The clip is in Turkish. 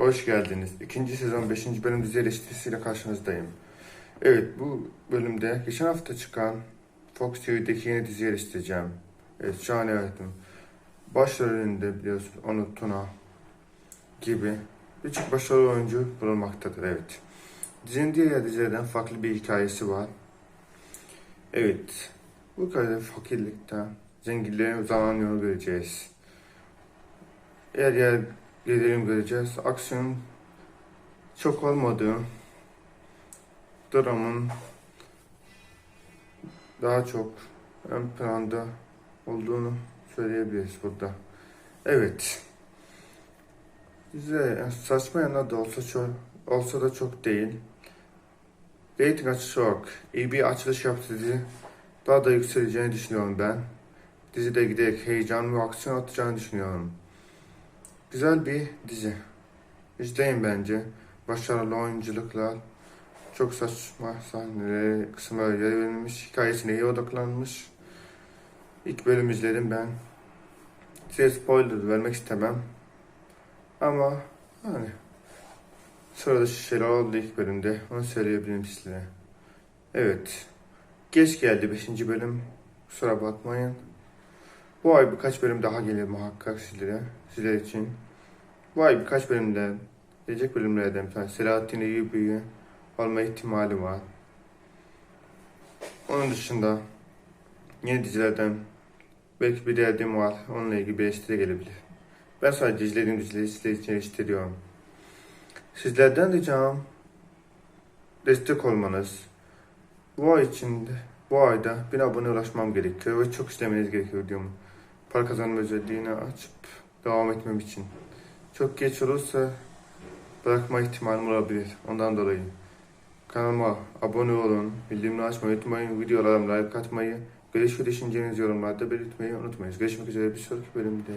Hoş geldiniz. İkinci sezon 5. bölüm dizi eleştirisiyle karşınızdayım. Evet bu bölümde geçen hafta çıkan Fox TV'deki yeni diziyi eleştireceğim. Evet şahane hayatım. Başrolünde biliyorsun onu Tuna gibi birçok başarılı oyuncu bulunmaktadır evet. Dizinin diğer dizilerden farklı bir hikayesi var. Evet bu hikayede fakirlikten zenginliğe uzanan yolu göreceğiz. Yer yer gelelim göreceğiz. Aksiyon çok olmadığı, dramın daha çok ön planda olduğunu söyleyebiliriz burada. Evet. Yani saçma yanlar da olsa çok, olsa da çok değil. Rating açısı çok. İyi bir açılış yaptı dizi. Daha da yükseleceğini düşünüyorum ben. Dizide giderek heyecan ve aksiyon atacağını düşünüyorum. Güzel bir dizi. İzleyin bence. Başarılı oyunculuklar, çok saçma sahneleri, kısımlara yer verilmiş, hikayesine iyi odaklanmış. İlk bölüm izledim ben. Size spoiler vermek istemem. Ama hani sırada şeyler oldu ilk bölümde. Onu söyleyebilirim sizlere. Evet. Geç geldi 5. bölüm. Kusura bakmayın. Bu ay birkaç bölüm daha gelir muhakkak sizlere, sizler için. Bu ay birkaç bölümden, gelecek bölümlerden bir tane Selahattin Eyyubi'ye olma ihtimali var. Onun dışında yeni dizilerden belki bir derdim var. Onunla ilgili bir eleştiri gelebilir. Ben sadece izlediğim dizileri sizler için eleştiriyorum. Sizlerden ricam destek olmanız. Bu ay içinde, bu ayda bin abone ulaşmam gerekiyor ve çok işlemeniz gerekiyor diyorum. Para kazanma özelliğini açıp devam etmem için. Çok geç olursa bırakma ihtimalim olabilir. Ondan dolayı kanalıma abone olun, bildirimleri açmayı unutmayın, videolarıma like atmayı, görüş ve düşüncenizi yorumlarda belirtmeyi unutmayın. Görüşmek üzere bir sonraki bölümde.